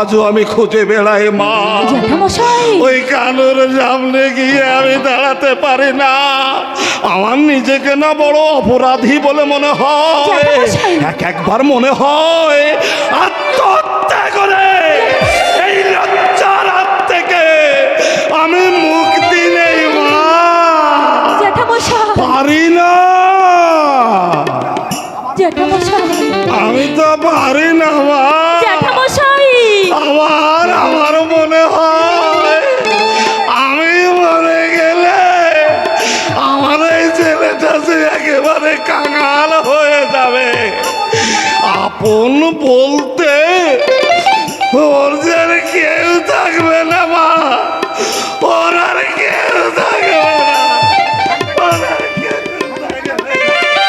আজও আমি খুঁজে বেড়াই মা। ওই কানুর সামনে গিয়ে আমি দাঁড়াতে পারি না। আমার নিজেকে না বড় অপরাধী বলে মনে হয়। এক একবার মনে হয় আত্মহত্যা করে এই লজ্জার হাত থেকে আমি মুক্তি নেই মা। পারি না। আমি তো পারি না মা। কাছে একেবারে কাঙাল হয়ে যাবে। আপন বলতে ওর যে কেউ থাকবে